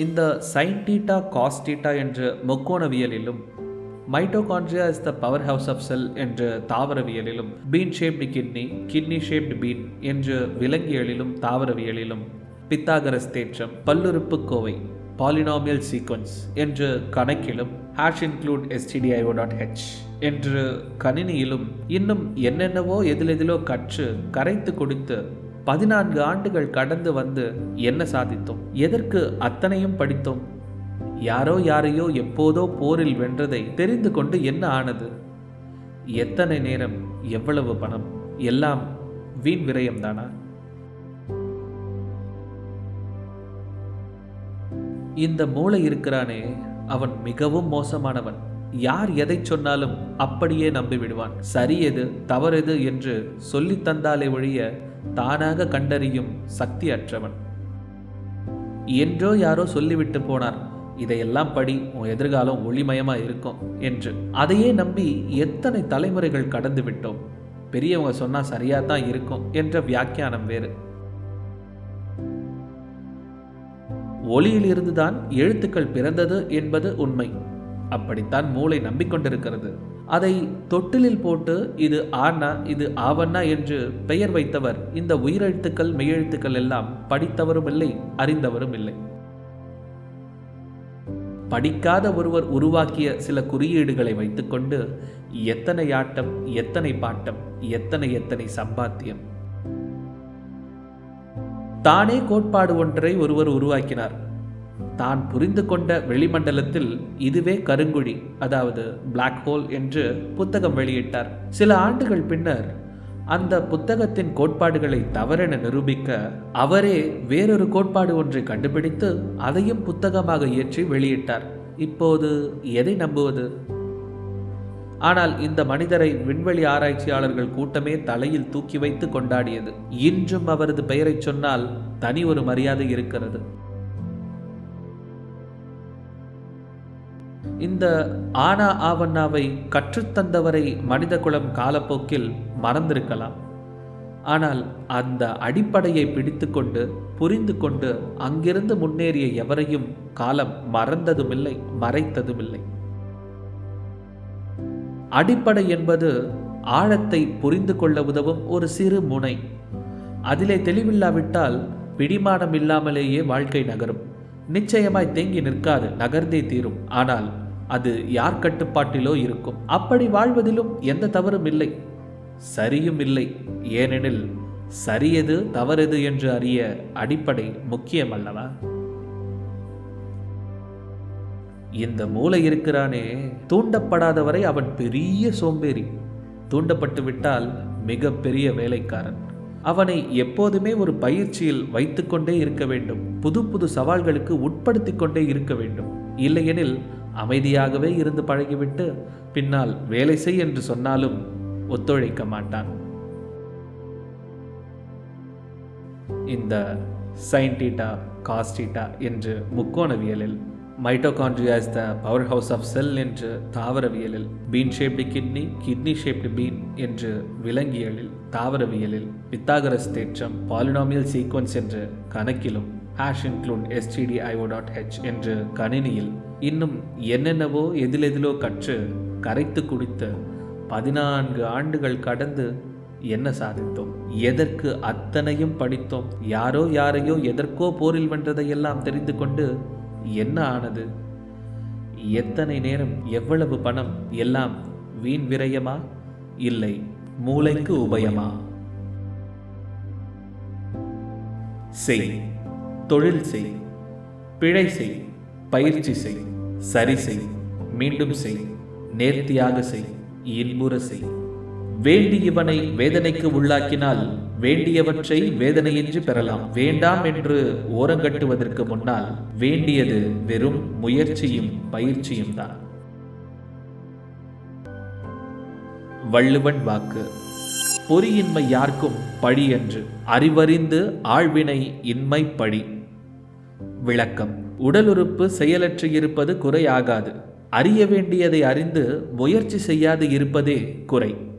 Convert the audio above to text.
இந்த sine theta cos theta என்ற முக்கோணவியலிலும் mitochondria is the power house of cell என்ற தாவரவியலிலும் bean shaped kidney kidney shaped bean என்று விலங்கியலிலும் தாவரவியலிலும் Pythagoras தேற்றம் பல்லுறுப்பு கோவை பாலினாமியல் சீக்வன்ஸ் என்று கணக்கிலும் hash include STDIO dot H என்று கணினியிலும் இன்னும் என்னென்னவோ எதிலெதிலோ கற்று கரைத்து கொடுத்து பதினான்கு ஆண்டுகள் கடந்து வந்து என்ன சாதித்தோம்? எதற்கு அத்தனையும் படித்தோம்? யாரோ யாரையோ எப்போதோ போரில் வென்றதை தெரிந்து கொண்டு என்ன ஆனது? எத்தனை நேரம்? எவ்வளவு பணம்? எல்லாம் வீண் விரயம்தானா? இந்த மூளை இருக்கிறானே அவன் மிகவும் மோசமானவன். யார் எதை சொன்னாலும் அப்படியே நம்பிவிடுவான். சரி எது என்று சொல்லி தந்தாலே ஒழிய தானாக கண்டறியும் சக்தி அற்றவன் என்றோ யாரோ சொல்லிவிட்டு போனார் இதையெல்லாம் படி உன் எதிர்காலம் ஒளிமயமா இருக்கும் என்று. அதையே நம்பி எத்தனை தலைமுறைகள் கடந்து விட்டோம். பெரியவங்க சொன்னா சரியா தான் இருக்கும் என்ற வியாக்கியானம் வேறு. ஒளியிலிருந்துதான் எழுத்துக்கள் பிறந்தது என்பது உண்மை. அப்படித்தான் மூளை நம்பிக்கொண்டிருக்கிறது. அதை தொட்டிலில் போட்டு இது ஆனா இது ஆவண்ணா என்று பெயர் வைத்தவர் இந்த உயிரெழுத்துக்கள் மெய்யெழுத்துக்கள் எல்லாம் படித்தவரும் இல்லை அறிந்தவரும் இல்லை படிக்காத ஒருவர் உருவாக்கிய சில குறியீடுகளை வைத்துக்கொண்டு எத்தனை ஆட்டம் எத்தனை பாட்டம் எத்தனை எத்தனை சம்பாத்தியம். தானே கோட்பாடு ஒன்றை ஒருவர் உருவாக்கினார். தான் புரிந்து கொண்ட வெளிமண்டலத்தில் இதுவே கருங்குழி அதாவது பிளாக் ஹோல் என்று புத்தகம் வெளியிட்டார். சில ஆண்டுகள் பின்னர் அந்த புத்தகத்தின் கோட்பாடுகளை தவறென நிரூபிக்க அவரே வேறொரு கோட்பாடு ஒன்றை கண்டுபிடித்து அதையும் புத்தகமாக இயற்றி வெளியிட்டார். இப்போது எதை நம்புவது? ஆனால் இந்த மனிதரை விண்வெளி ஆராய்ச்சியாளர்கள் கூட்டமே தலையில் தூக்கி வைத்து கொண்டாடியது. இன்றும் அவரது பெயரை சொன்னால் தனி ஒரு மரியாதை இருக்கிறது. இந்த ஆனா ஆவண்ணாவை கற்றுத்தந்தவரை மனித குலம் காலப்போக்கில் மறந்திருக்கலாம். ஆனால் அந்த அடிப்படையை பிடித்துக்கொண்டு புரிந்து கொண்டு அங்கிருந்து முன்னேறிய எவரையும் காலம் மறந்ததுமில்லை மறைத்ததுமில்லை. அடிப்படை என்பது ஆழத்தை புரிந்து கொள்ள உதவும் ஒரு சிறு முனை. அதிலே தெளிவில்லாவிட்டால் பிடிமானம் இல்லாமலேயே வாழ்க்கை நகரும். நிச்சயமாய் தேங்கி நிற்காது நகர்ந்தே தீரும். ஆனால் அது யார் கட்டுப்பாட்டிலோ இருக்கும். அப்படி வாழ்வதிலும் எந்த தவறும் இல்லை. சரியும் இல்லை. ஏனெனில் சரியது தவறெது என்று அறிய அடிப்படை முக்கியம் அல்லவா இந்த மூளை இருக்கிறானே. தூண்டப்படாதவரை அவன் பெரிய சோம்பேறி. தூண்டப்பட்டு விட்டால் மிக பெரிய வேலைக்காரன். அவனை எப்போதுமே ஒரு பயிற்சியில் வைத்துக்கொண்டே இருக்க வேண்டும். புது புது சவால்களுக்கு உட்படுத்தி கொண்டே இருக்க வேண்டும். இல்லையெனில் அமைதியாகவே இருந்து பழகிவிட்டு பின்னால் வேலை செய் என்று சொன்னாலும் ஒத்துழைக்க மாட்டான். இந்த சைன்டீட்டா காஸ்டீட்டா என்று முக்கோணவியலில் mitochondria is the power house of cell என்று தாவரவியலில் bean shaped kidney kidney shaped bean என்று விலங்கியலில் தாவரவியலில் பித்தாகரஸ் தேற்றம் பாலினாமியல் சீக்வன்ஸ் என்று கணக்கிலும் hash include STD IO dot H என்று கணினியில் இன்னும் என்னென்னவோ எதிலெதிலோ கற்று கரைத்து குடித்து பதினான்கு ஆண்டுகள் கடந்து என்ன சாதித்தோம்? எதற்கு அத்தனையும் படித்தோம்? யாரோ யாரையோ எதற்கோ போரில் வென்றதையெல்லாம் தெரிந்து கொண்டு என்ன ஆனது? எத்தனை நேரம் எவ்வளவு பணம் எல்லாம் வீண் விரயமா? இல்லை மூளைக்கு உபயமா? செய் தொழில் செய் பிழை செய் பயிற்சி செய் சரி செய் மீண்டும் செய் நேர்த்தியாக செய் இன்புற செய். வேண்டியவனை வேதனைக்கு உள்ளாக்கினால் வேண்டியவற்றை வேதனையின்றி பெறலாம். வேண்டாம் என்று ஓரங்கட்டுவதற்கு முன்னால் வேண்டியது வெறும் முயற்சியும் பயிற்சியும் தான். வள்ளுவன் வாக்கு. பொறியின்மை யார்க்கும் பழி என்று. அறிவறிந்து ஆழ்வினை இன்மை பழி. விளக்கம். உடலுறுப்பு செயலற்று இருப்பது குறையாகாது. அறிய வேண்டியதை அறிந்து முயற்சி செய்யாது இருப்பதே குறை.